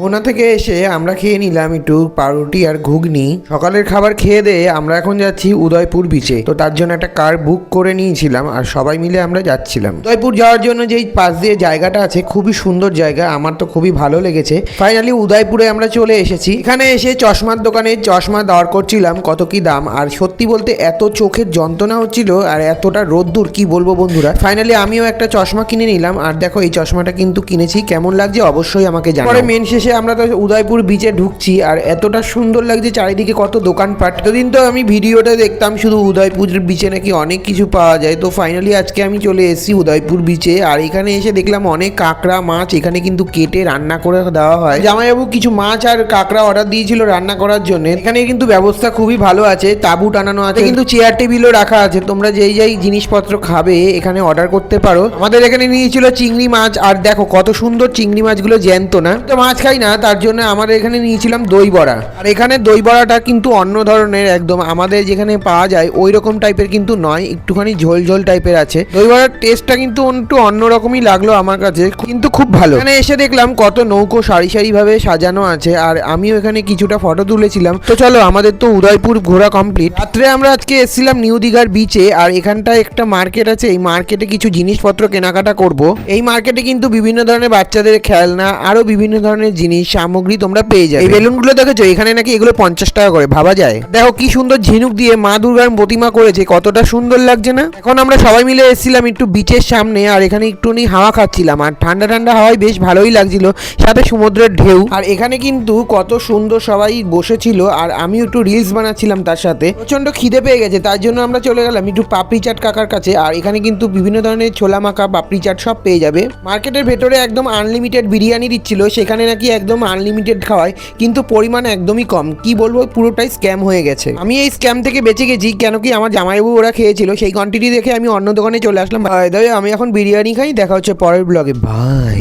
মোনা থেকে এসে আমরা খেয়ে নিলাম একটু পাউরুটি আর ঘুগনি। সকালের খাবার খেয়ে দিয়ে আমরা এখন যাচ্ছি উদয়পুর বিচে তো তার জন্য একটা কার বুক করে নিয়েছিলাম আর সবাই মিলে আমরা যাচ্ছিলাম। উদয়পুর যাওয়ার জন্য যেই পাশ দিয়ে জায়গাটা আছে, খুবই সুন্দর জায়গা। আমার তো খুবই ভালো লেগেছে। ফাইনালি উদয়পুরে আমরা চলে এসেছি। এখানে এসে চশমার দোকানে চশমা দর করছিলাম, কত কি দাম? আর সত্যি বলতে এত চোখের যন্ত্রণা হচ্ছিল আর এতটা রোদ্দুর, কি বলব বন্ধুরা? ফাইনালি আমিও একটা চশমা কিনে নিলাম। আর দেখো এই চশমাটা কিন্তু কিনেছি। কেমন লাগছে অবশ্যই আমাকে জানাও। পরে মেন শেষে আমরা তো উদয়পুর বিচে ঢুকছি, আর এতটা সুন্দর লাগছে চারিদিকে কত দোকানপাট। এতদিন তো আমি ভিডিওটা দেখতাম শুধু উদয়পুর বিচে নাকি অনেক কিছু পাওয়া যায়। তো ফাইনালি আজকে আমি চলে এসেছি উদয়পুর বিচে আর এখানে এসে দেখলাম অনেক কাঁকড়া মাছ এখানে কিন্তু কেটে রান্না করে দেওয়া হয়। জামাইবাবু কিছু মাছ আর কাঁকড়া অর্ডার দিয়েছিল রান্না করার জন্য। এখানে কিন্তু ব্যবস্থা খুবই ভালো আছে, তাবু টানানো আছে, কিন্তু চেয়ার টেবিলও রাখা আছে। তোমরা যেই যেই জিনিসপত্র খাবে এখানে অর্ডার করতে পারো। আমাদের এখানে নিয়েছিল চিংড়ি মাছ, আর দেখো কত সুন্দর চিংড়ি মাছগুলো জ্যান্ত না। তো মাছ খাই না, তার জন্য আমাদের এখানে নিয়েছিলাম দই বড়া। আর এখানে দই বড়াটা কিন্তু অন্য ধরনের একদম, আমাদের যেখানে পাওয়া যায় ওই রকম টাইপের কিন্তু নয়, একটুখানি ঝোল ঝোল টাইপের আছে। দই বড়ার টেস্টটা কিন্তু একটু অন্যরকমই লাগল আমার কাছে, কিন্তু খুব ভালো। এখানে এসে দেখলাম কত নৌকো সারি সারি ভাবে সাজানো আছে, আর আমিও এখানে কিছুটা ফটো তুলেছিলাম। তো চলো, আমাদের তো উদয়পুর ঘোরা কমপ্লিট রাত্রে আমরা আজকে এসেছিলাম নিউ দীঘার বিচে আর এখানটায় একটা মার্কেট আছে, এই মার্কেটে কিছু জিনিসপত্র কেনাকাটা করব। এই মার্কেটে কিন্তু বিভিন্ন ধরনের বাচ্চাদের খেলনা, আরও বিভিন্ন ধরনের জিনিস সামগ্রী তোমরা পেয়ে যাবে। এই বেলুনগুলো দেখেছ? এখানে নাকি এগুলো পঞ্চাশ টাকা করে। ভাবা যায়? দেখো কি সুন্দর ঝিনুক দিয়ে মা দুর্গার প্রতিমা করেছে কতটা সুন্দর লাগছে না? এখন আমরা সবাই মিলে এসেছিলাম একটু বিচের সামনে আর এখানে একটুখানি হাওয়া খাচ্ছিলাম আর ঠান্ডা ঠান্ডা হাওয়ায় বেশ ভালোই লাগছিল সাথে সমুদ্রের ঢেউ। আর এখানে কিন্তু কত সুন্দর সবাই বসেছিল আর আমিও একটু রিলস বানাচ্ছিলাম তার সাথে। প্রচণ্ড খিদে পেয়ে গেছে তার জন্য আমরা চলে গেলাম একটু পাপড়ি চাট কাকার কাছে আর এখানে কিন্তু বিভিন্ন ধরনের ছোলা মাখা পাপড়ি চাট সব পেয়ে যাবে। মার্কেটের ভেতরে একদম আনলিমিটেড বিরিয়ানি দিচ্ছিল সেখানে নাকি একদম আনলিমিটেড খাওয়ায়, কিন্তু পরিমাণ একদমই কম। কি বলব, পুরোটাই স্ক্যাম হয়ে গেছে। আমি এই স্ক্যাম থেকে বেঁচে গেছি, কেন কি আমার জামাইবাবু ওরা খেয়েছিল, সেই কোয়ান্টিটি দেখে আমি অন্য দোকানে চলে আসলাম। ভাই আমি এখন বিরিয়ানি খাই, দেখা হচ্ছে পরের ব্লগে বাই